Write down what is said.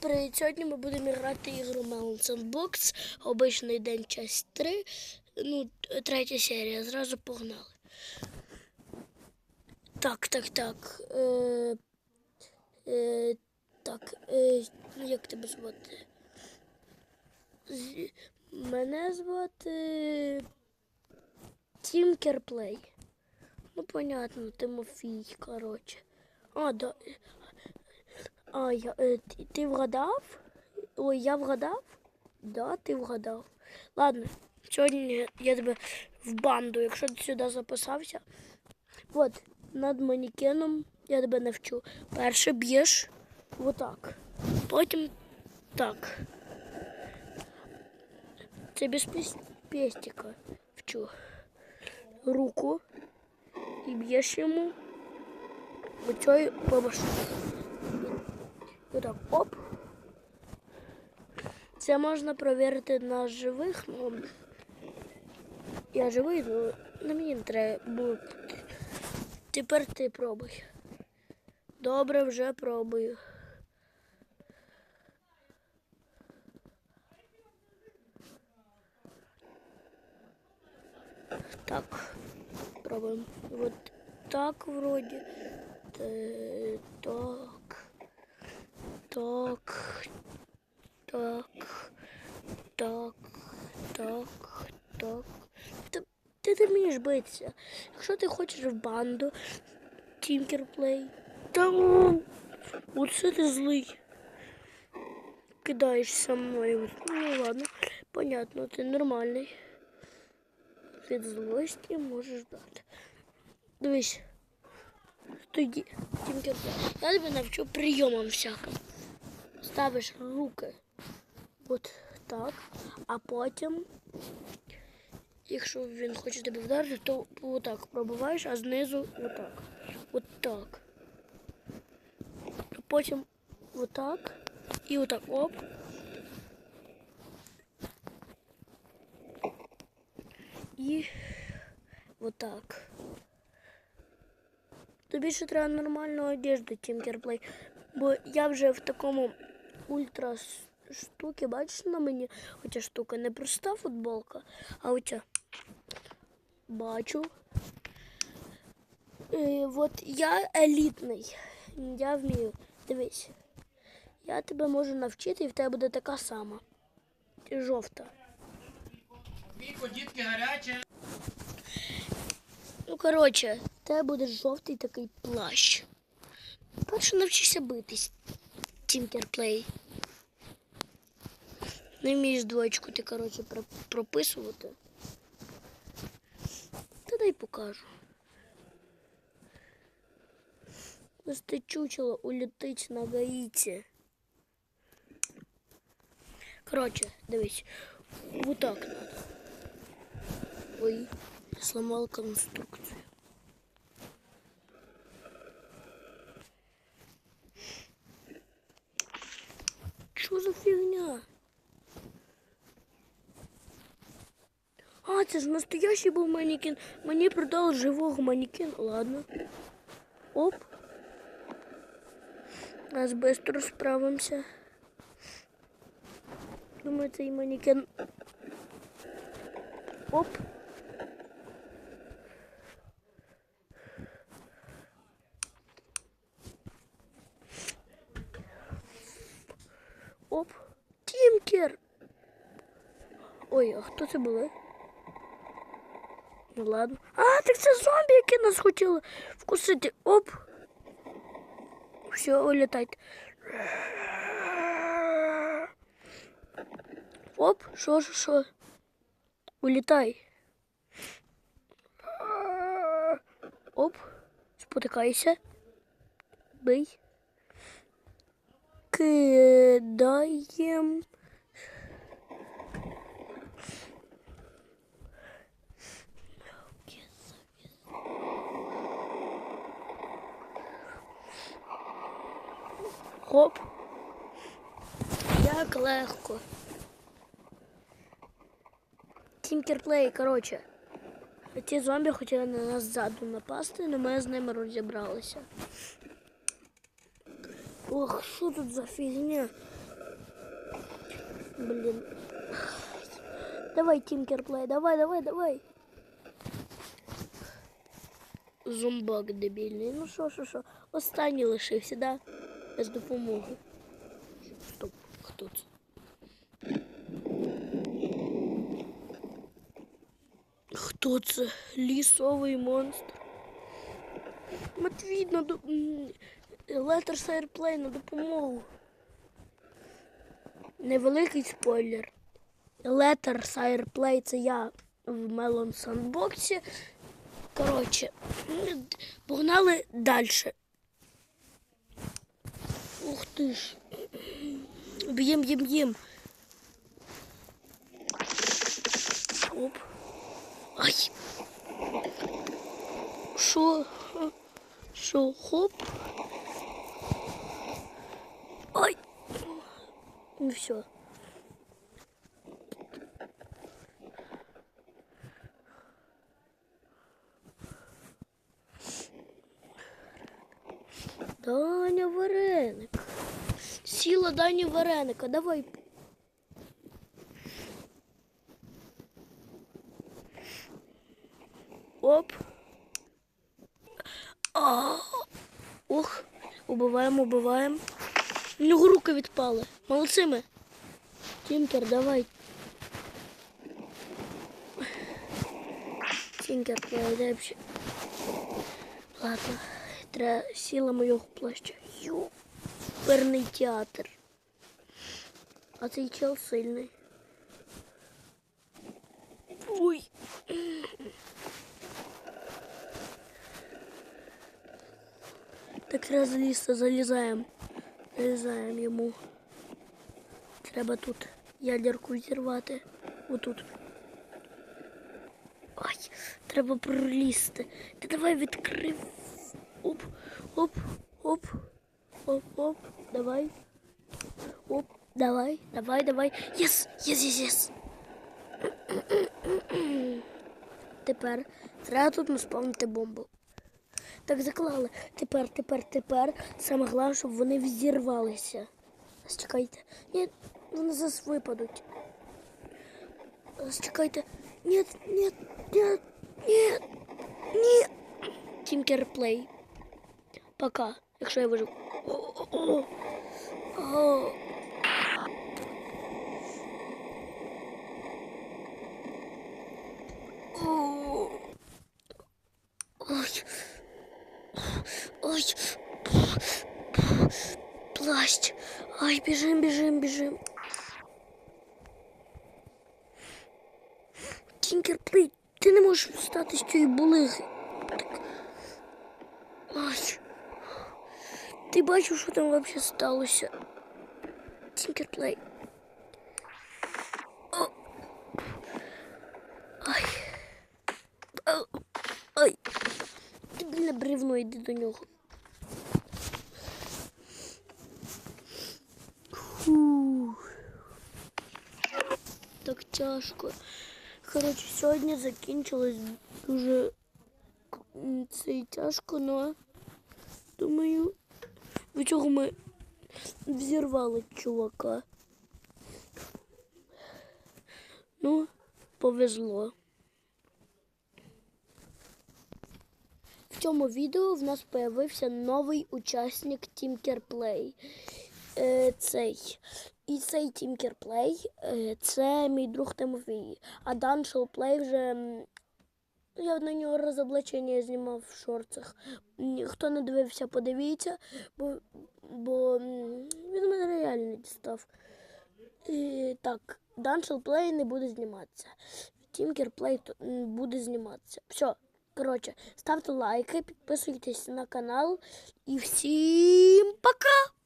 привіт! Сьогодні ми будемо грати ігру Melon Sandbox. Обичний день, часть 3. Ну, третя серія. Зразу погнали. Так, так, так. Е, е, так, е, як тебе звати? З- Мене звати Тімкерплей. Ну, понятно, Тимофій, коротше. А, да. А, я, е, ти, вгадав? Ой, я вгадав? Да, ти вгадав. Ладно, сьогодні я тебе в банду, якщо ти сюди записався. От, над манекеном я тебе навчу. Перше б'єш отак. Потім так. Це без пес- пестика вчу. Руку і б'єш йому оцею по. Отак, оп. Це можна перевірити на живих. Ну, я живий, ну на мені не треба. Бо... Тепер ти пробуй. Добре, вже пробую. Так, пробуємо. Вот так вроде. Э, Так. Так. Так. Так. Так. Ти, ти не вмієш битися. Якщо ти хочеш в банду Тінкерплей. Та оце ти злий. Кидаєшся мною. Ну ладно, понятно, ти нормальний. Від злості можеш дати. Дивись. Тоді, Тінкерплей. Я тебе навчу прийомам всяким. Ставиш руки от так, а потім, якщо він хоче тебе вдарити, то отак пробиваєш, а знизу отак. Отак. Потім отак і отак оп. І отак. Тобі ще треба нормальну одежду, Тінкерплей. Бо я вже в такому ультра штуки, бачиш на мені оця штука, не проста футболка, а оця. Бачу. Е, от я елітний. Я вмію. Дивись. Я тебе можу навчити, і в тебе буде така сама. Жовта. Дітки гаряче. Ну, коротше, в тебе буде жовтий такий плащ. Перше навчися битись, Тінкерплей. Не вмієш двоєчку ти, коротше, про- прописувати. Та дай покажу. Ось ти чучело улетить на Гаїті. Коротше, дивись, вот так надо. Ой, я сломал конструкцию. Что за фигня? А, це ж настоящий був манекен. Мені продали живого манекен. Ладно. Оп. Нас быстро справимося. Думаю, цей манекен. Оп. Тімкер. Ой, а хто це були? Ну ладно. А, так це зомбі, які нас хотіли вкусити. Оп. Все, улітайте. Оп, що, що, що? Улітай. Оп, спотикайся. Бий. Кидаєм. Хоп. Як легко. Тімкерплей, коротше. Ті зомбі хотіли на нас ззаду напасти, але ми з ними розібралися. Ох, що тут за фігня? Блін. Давай, Тінкерплей, давай, давай, давай. Зомбак дебільний. Ну що, що, що? Останній лишився, да? Без допомоги. Стоп, хто це? Хто це? Лісовий монстр. Матвій на до... Letters Airplay на допомогу. Невеликий спойлер. Letters Airplay це я в Melon Sandbox. Коротше, погнали далі. Ух ты ж. Б'єм, б'єм, б'єм. Оп. Ай. Шо? Шо? Хоп. Ай. Ну все. Вареник. Сіла Даня вареника. Давай. Оп. А, Ох, убиваємо, убиваємо. У нього руки відпали. Молодці ми. Тінкер, давай. Тінкер, ще. Ладно, треба сіла моєго плаща. Ю, перний театр. А цей сильний. Ой. Так треба залізти, залізаємо. Залізаємо йому. Треба тут ядерку зірвати. Отут. Ой, треба пролізти. Ти давай відкрив. Оп, оп, оп, оп, оп, давай. Оп, давай, давай, давай. Єс, єс, єс, єс. Тепер треба тут наспавнити бомбу. Так заклали. Тепер, тепер, тепер. Саме головне, щоб вони взірвалися. Чекайте. Ні, вони зараз випадуть. Чекайте. Ні, ні, ні, ні, ні. Тінкерплей. Пока, якщо я. О. Ой. Ой. Плащ. Ай, біжим, біжим, біжим. Тінкерплей, ти не можеш встати з цієї булиги. Так. Ай. Ти бачив, що там взагалі сталося? Тінкерплей. О. Ай. Ау. Ай. Ти, блін, бревно, йди до нього. Фух. Так тяжко. Коротше, сьогодні закінчилось дуже м, це і тяжко, але думаю, Від чого ми взірвали чувака. Ну, повезло. В цьому відео в нас появився новий учасник Tinkerplay. Е, цей. І цей Tinkerplay е, це мій друг Тимофій. А Даншел Плей вже. Я на нього розоблачення знімав в шорцах. Хто не дивився, подивіться, бо, бо він мене реально дістав. І, так, Даншел Плей не буде зніматися. То- м, буде зніматися. Все. Коротше, ставте лайки, підписуйтесь на канал і всім пока!